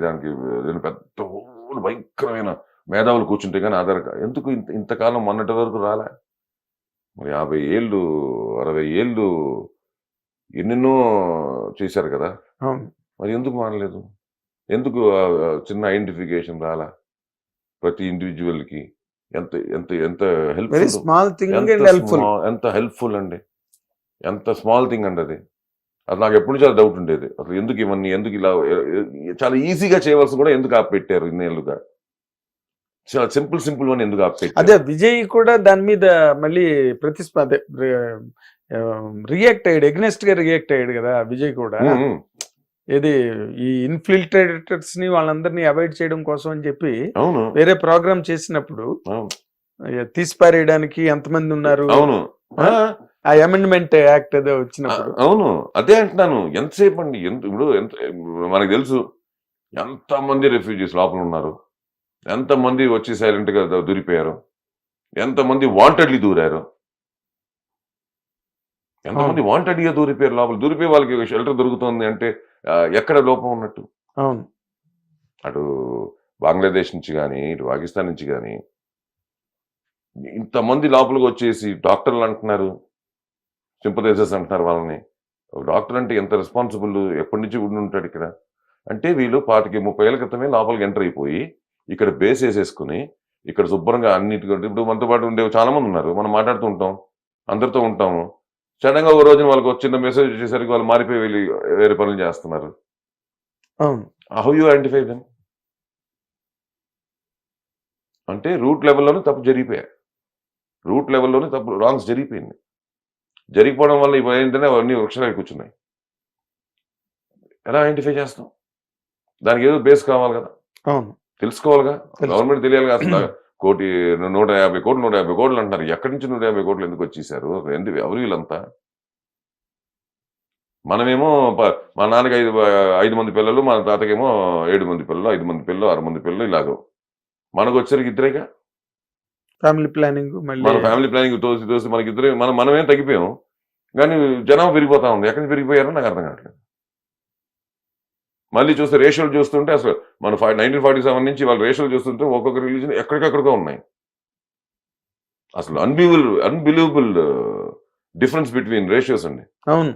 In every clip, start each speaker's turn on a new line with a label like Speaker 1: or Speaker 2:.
Speaker 1: దానికి ఏదైనా పెద్ద భయంకరమైన మేధావులు కూర్చుంటే కానీ ఆధార్ కార్డు ఎందుకు ఇంత ఇంతకాలం మొన్నటి వరకు రాలే? మరి యాభై ఏళ్ళు అరవై ఏళ్ళు ఎన్నెన్నో చేశారు కదా? మరి ఎందుకు మానలేదు? ఎందుకు చిన్న ఐడెంటిఫికేషన్ రాలా? ప్రతి ఇండివిజువల్కి ఎంత ఎంత ఎంత
Speaker 2: హెల్ప్ఫుల్.
Speaker 1: ఎంత హెల్ప్ఫుల్ అండి? ఎంత స్మాల్ థింగ్ అండి అది? అది నాకు ఎప్పుడు చాలా డౌట్ ఉండేది. అసలు ఎందుకు ఇవన్నీ ఎందుకు ఇలా చాలా ఈజీగా చేయవలసి కూడా ఎందుకు ఆపెట్టారు ఇన్నేళ్ళుగా చాలా సింపుల్ సింపుల్ అని ఎందుకు
Speaker 2: అదే
Speaker 1: ఆపెట్టారు
Speaker 2: విజయ్ కూడా దాని మీద మళ్ళీ ప్రతిస్ప అదే రియాక్ట్ అయ్యాడు. ఎగ్నెస్ట్గా రియాక్ట్ అయ్యాడు కదా విజయ్ కూడా. ఇది ఈ ఇన్ఫిల్ట్రేటర్స్ని వాళ్ళందరినీ అవాయిడ్ చేయడం కోసం అని చెప్పి వేరే ప్రోగ్రామ్ చేసినప్పుడు తీసిపారేయడానికి ఎంతమంది ఉన్నారు?
Speaker 1: అవును. ఆ,
Speaker 2: అమెండ్మెంట్ యాక్ట్ ఏదో వచ్చినప్పుడు.
Speaker 1: అవును. అదే అంటున్నాను. ఎంతసేపు అండి? ఎంత ఇప్పుడు ఎంత మనకు తెలుసు ఎంతమంది రెఫ్యూజీస్ లోపల ఉన్నారు? ఎంతమంది వచ్చి సైలెంట్గా ద- దూరిపోయారు ఎంతమంది వాంటెడ్లీ దూరారు? ఎంతమంది వాంటెడ్గా దూరిపోయారు లోపల? దూరిపోయి వాళ్ళకి షెల్టర్ దొరుకుతుంది అంటే ఎక్కడ లోపం ఉన్నట్టు?
Speaker 2: అవును.
Speaker 1: అటు బంగ్లాదేశ్ నుంచి కానీ ఇటు పాకిస్తాన్ నుంచి కానీ ఇంతమంది లోపలికి వచ్చేసి డాక్టర్లు అంటున్నారు. సింపథైజర్స్ అంటున్నారు వాళ్ళని. డాక్టర్ అంటే ఎంత రెస్పాన్సిబుల్ ఎప్పటి నుంచి ఉండి ఉంటాడు ఇక్కడ? అంటే వీళ్ళు పాతికి ముప్పై ఏళ్ళ క్రితమే లోపలికి ఎంటర్ అయిపోయి ఇక్కడ బేస్ వేసేసుకుని ఇక్కడ శుభ్రంగా అన్నిటికంటే ఇప్పుడు మనతో పాటు ఉండే చాలా మంది ఉన్నారు. మనం మాట్లాడుతూ ఉంటాం అందరితో ఉంటాము. సడన్గా ఒక రోజున వాళ్ళకి చిన్న మెసేజ్ వచ్చేసరికి వాళ్ళు మారిపోయి వెళ్ళి వేరే పనులు చేస్తున్నారు. హౌ యూ ఐడెంటిఫై దెమ్ అంటే రూట్ లెవెల్లోనే తప్పు జరిగిపోయాయి. రూట్ లెవెల్లోనే తప్పు రాంగ్స్ జరిగిపోయింది. జరిగిపోవడం వల్ల ఇప్పుడు ఏంటంటే అవన్నీ వృక్షాలు కూర్చున్నాయి. ఎలా ఐడెంటిఫై చేస్తాం? దానికి ఏదో బేస్ కావాలి కదా. తెలుసుకోవాలిగా.
Speaker 2: తెలుసు.
Speaker 1: గవర్నమెంట్ తెలియాలి కదా అసలు కోటి నూట యాభై కోట్లు నూట యాభై కోట్లు అంటారు ఎక్కడి నుంచి నూట యాభై కోట్లు ఎందుకు వచ్చేసారు? ఎందుకు ఎవరు వీళ్ళంతా? మనమేమో మా నాన్నకి ఐదు ఐదు మంది పిల్లలు మా తాతకేమో ఏడు మంది పిల్లలు ఐదు మంది పిల్లలు ఆరు మంది పిల్లలు ఇలాగ. మనకు వచ్చరికి ఇద్దరేగా?
Speaker 2: ఫ్యామిలీ ప్లానింగ్ మళ్ళీ
Speaker 1: మన ఫ్యామిలీ ప్లానింగ్ తోసి తోసి మనకి ఇద్దరే మనం మనమేం తగ్గిపోయాం కానీ జనం పెరిగిపోతా ఉంది. ఎక్కడి నుంచి పెరిగిపోయారో నాకు అర్థం కావట్లేదు. మళ్ళీ చూస్తే రేషియోలు చూస్తుంటే అసలు మన ఫైవ్ నైన్టీన్ ఫార్టీ సెవెన్ నుంచి వాళ్ళ రేషియోలు చూస్తుంటే ఒక్కొక్క రిలీజన్ ఎక్కడికెక్కడికో ఉన్నాయి. అసలు unbelievable unbelievable difference between ratios అండి.
Speaker 2: అవును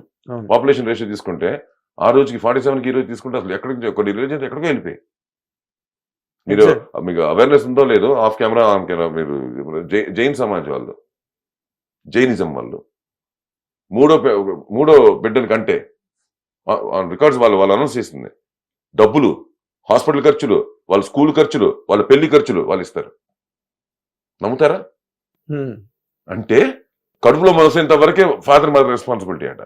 Speaker 1: పాపులేషన్ రేషియో తీసుకుంటే ఆ రోజుకి ఫార్టీ సెవెన్కి ఈ రోజు తీసుకుంటే అసలు ఎక్కడికి కొన్ని రిలీజన్స్ ఎక్కడికో వెళ్ళిపోయి మీరు. మీకు అవేర్నెస్ ఉందో లేదో ఆఫ్ కెమెరా ఆన్ కెమెరా మీరు జైన్ సమాజ్ వాళ్ళు. జైనిజం వాళ్ళు. మూడో మూడో బిడ్డల కంటే రికార్డ్స్ వాళ్ళు వాళ్ళు అనౌన్స్ చేసింది. డబ్బులు హాస్పిటల్ ఖర్చులు వాళ్ళ స్కూల్ ఖర్చులు వాళ్ళ పెళ్ళి ఖర్చులు వాళ్ళు ఇస్తారు. నమ్ముతారా?
Speaker 2: హ్మ్.
Speaker 1: అంటే కడుపులో మనసేంత వరకే ఫాదర్ మదర్ రెస్పాన్సిబిలిటీ అంట.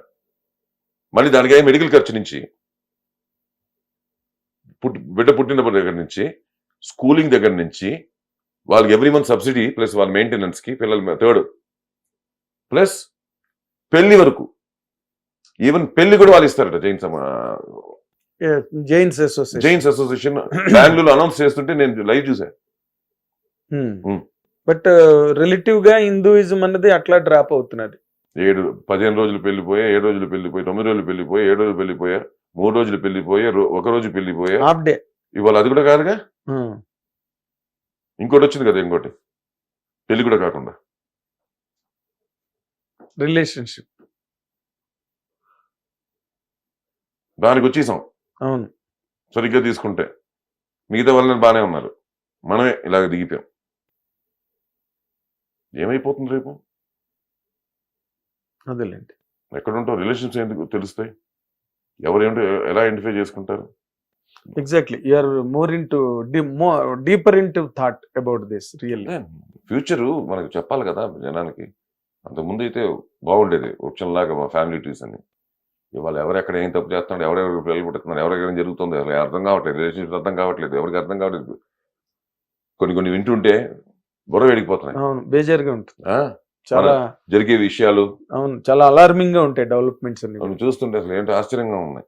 Speaker 1: మళ్ళీ దానికి మెడికల్ ఖర్చు నుంచి? పుట్టి బిడ్డ పుట్టిన దగ్గర నుంచి స్కూలింగ్ దగ్గర నుంచి వాళ్ళకి ఎవ్రీ మంత్ సబ్సిడీ ప్లస్ వాళ్ళ మెయింటెనెన్స్కి పిల్లల థర్డ్. ప్లస్ పెళ్ళి వరకు. ఈవెన్ పెళ్ళి కూడా వాళ్ళు ఇస్తారట జైన్ సమా
Speaker 2: Yeah, Jains association.
Speaker 1: Jains association Bengaluru announce చేస్తుంటే నేను లైవ్ చూసాను Hmm.
Speaker 2: బట్ రిలేటివ్గా హిందూయిజం అన్నది అట్లా డ్రాప్ అవుతున్నది.
Speaker 1: ఏడు పదిహేను రోజులు పెళ్ళిపోయా ఏడు రోజులు పెళ్ళిపోయి తొమ్మిది రోజులు పెళ్ళిపోయి ఏడు రోజులు పెళ్ళిపోయా మూడు రోజులు పెళ్ళిపోయా ఒక రోజు పెళ్ళిపోయా
Speaker 2: హాఫ్ డే.
Speaker 1: ఇవాళ అది కూడా కాదుగా? ఇంకోటి వచ్చింది కదా ఇంకోటి. పెళ్ళి కూడా కాకుండా.
Speaker 2: రిలేషన్షిప్.
Speaker 1: దానికి వచ్చేసాం.
Speaker 2: అవును.
Speaker 1: సరిగ్గా తీసుకుంటే. మిగతా వాళ్ళని బాగానే ఉన్నారు. మనమే ఇలాగ దిగిపోయాం. ఏమైపోతుంది రేపు?
Speaker 2: అదేలేండి.
Speaker 1: ఎక్కడుంటావు? రిలేషన్స్ ఎందుకు తెలుస్తాయి? ఎవరు ఏంటో ఎలా ఐడెంటిఫై చేసుకుంటారు?
Speaker 2: Exactly or more into deeper into thought about this really
Speaker 1: future మనకు చెప్పాలి కదా జనానికి అంతకుముందు అయితే బాగుండేది వృక్షం లాగా మా ఫ్యామిలీ ట్రీస్ అని. ఇవాళ ఎవరెక్కడ ఏం తప్పు చేస్తున్నాడు ఎవరెవరు పిల్లలు పుట్టుతున్నారు ఎవరెక్కడ జరుగుతుంది అర్థం కావట్లేదు రిలేషన్షిప్ అర్థం కావట్లేదు ఎవరికి అర్థం కావట్లేదు. కొన్ని కొన్ని వింటుంటే బుర్ర వేడికిపోతున్నాయి
Speaker 2: అవును బేజారుగా ఉంటుంది? చాలా
Speaker 1: జరిగే విషయాలు.
Speaker 2: అవును చాలా అలార్మింగ్గా ఉంటాయి డెవలప్మెంట్స్ అన్ని.
Speaker 1: చూస్తుంటే అసలు ఏంటో ఆశ్చర్యంగా ఉన్నాయి.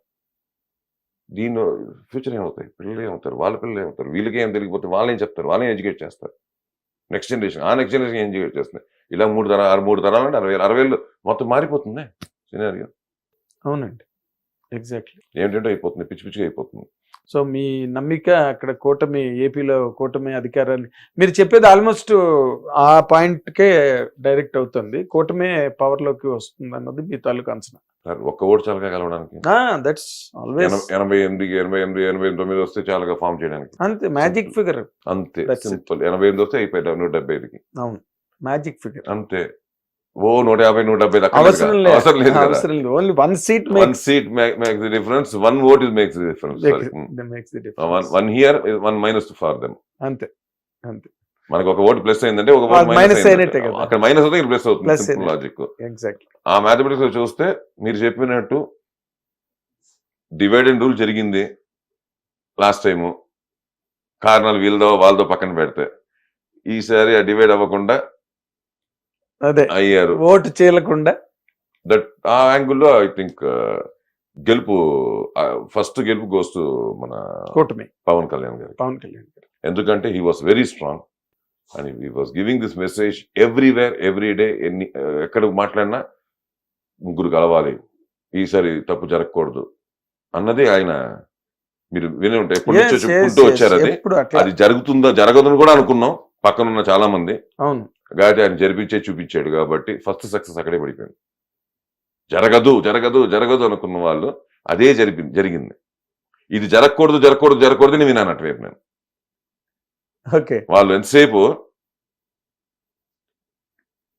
Speaker 1: దీనిలో ఫ్యూచర్ ఏమవుతాయి? పిల్లలు ఏమవుతారు? వాళ్ళ పిల్లలు ఏమవుతారు? వీళ్ళకి ఏం తెలియకపోతే వాళ్ళని ఏం చెప్తారు? వాళ్ళని ఎడ్యుకేట్ చేస్తారు? నెక్స్ట్ జనరేషన్ ఆ నెక్స్ట్ జనరేషన్ ఏం ఎడ్యుకేట్ చేస్తుంది? ఇలా మూడు తర ఆరు మూడు తరాలు అంటే అరవై అరవై మొత్తం మారిపోతుంది సినారియో
Speaker 2: అవునండి. ఎగ్జాక్ట్లీ
Speaker 1: ఏంటంటే అయిపోతుంది పిచ్చి పిచ్చిగా అయిపోతుంది.
Speaker 2: సో మీ నమ్మిక అక్కడ కూటమి ఏపీలో కూటమి అధికారాన్ని మీరు చెప్పేది ఆల్మోస్ట్ ఆ పాయింట్ కే డైరెక్ట్ అవుతుంది. కూటమే పవర్లోకి వస్తుంది అన్నది మీ తాలూకు అంచనా.
Speaker 1: సార్ ఒక్క ఓటు చాలుగా కలవడానికి
Speaker 2: దట్స్ ఆల్వేస్
Speaker 1: ఎన- ఎనభై ఎనిమిది ఎనభై ఎనిమిది ఎనభై తొమ్మిది వస్తే చాలుగా ఫామ్ చేయడానికి.
Speaker 2: అంతే మ్యాజిక్ ఫిగర్
Speaker 1: అంతే. సింపుల్ ఎనభై ఎనిమిది వస్తే అయిపోయింది నూట డెబ్బై ఐదుకి.
Speaker 2: అవును మ్యాజిక్ ఫిగర్
Speaker 1: అంతే. ఓ నూట యాభై నూట డెబ్బై
Speaker 2: అవసరం లేదు.
Speaker 1: అవసరం లేదు
Speaker 2: only one seat
Speaker 1: one seat makes the difference one vote is makes the difference one here one minus for them
Speaker 2: అంతే. అంతే.
Speaker 1: మనకు ఒక ఓటు ప్లస్ అయిందంటే ఒక మైనస్
Speaker 2: అయినట్టే కదా.
Speaker 1: అక్కడ మైనస్ అవుతుంది ఇక్కడ ప్లస్ అవుతుంది. లాజిక్
Speaker 2: ఎగ్జాక్ట్లీ
Speaker 1: ఆ మ్యాథమెటిక్స్లో చూస్తే మీరు చెప్పినట్టు డివైడ్ అండ్ రూల్ జరిగింది లాస్ట్ టైము కారణాలు వీళ్ళదో వాళ్ళతో పక్కన పెడితే. ఈసారి ఆ డివైడ్ అవ్వకుండా
Speaker 2: అదే.
Speaker 1: అయ్యారు.
Speaker 2: ఓటు చీలకుండా.
Speaker 1: దట్ ఆ యాంగిల్లో ఐ థింక్ గెలుపు ఫస్ట్ గెలుపు గోస్తు మన
Speaker 2: కూటమి.
Speaker 1: పవన్ కళ్యాణ్ గారు
Speaker 2: పవన్ కళ్యాణ్ గారు
Speaker 1: ఎందుకంటే he was very strong and he was giving this message everywhere every day ఎన్ని ఎక్కడ మాట్లాడినా ముగ్గురు కలవాలి. ఈసారి తప్పు జరగకూడదు అన్నది ఆయన మీరు విని ఉంటే ఎప్పటి నుంచో చెప్పుకుంటూ. వచ్చారు అది.
Speaker 2: ఎప్పుడు
Speaker 1: అది జరుగుతుందో జరగదని కూడా అనుకున్నాం. పక్కన ఉన్న చాలా మంది
Speaker 2: అవును.
Speaker 1: కాబట్టి ఆయన జరిపించే చూపించాడు కాబట్టి ఫస్ట్ సక్సెస్ అక్కడే పడిపోయింది జరగదు జరగదు జరగదు అనుకున్న వాళ్ళు అదే జరిపి జరిగింది. ఇది జరగకూడదు జరగకూడదు జరగకూడదు అని విన్నాను అటువైపు నేను.
Speaker 2: ఓకే.
Speaker 1: వాళ్ళు ఎంతసేపు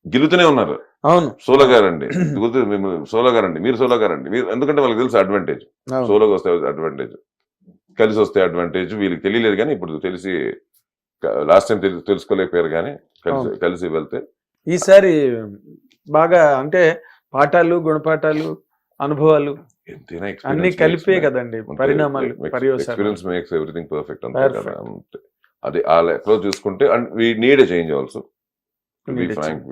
Speaker 1: గెలుతూనే ఉన్నారు.
Speaker 2: అవును.
Speaker 1: సోలో గారండి. సోలో గారండి. మీరు సోలో గారండి. మీరు ఎందుకంటే వాళ్ళకి తెలుసు అడ్వాంటేజ్. సోలోకి వస్తే అడ్వాంటేజ్. కలిసి వస్తే అడ్వాంటేజ్. వీళ్ళకి తెలియలేదు కానీ ఇప్పుడు తెలిసి లాస్ట్ టైం తెలుసుకోలేకపోయారు కానీ కలిసి వెళ్తే.
Speaker 2: ఈసారి బాగా అంటే పాఠాలు గుణపాఠాలు అనుభవాలు అన్ని కలిపే కదండి పరిణామాలు
Speaker 1: ఎక్స్పీరియన్స్ మేక్స్ ఎవ్రీథింగ్ పర్ఫెక్ట్. అదే ఆ లెక్కలో చూసుకుంటే and we need change also frank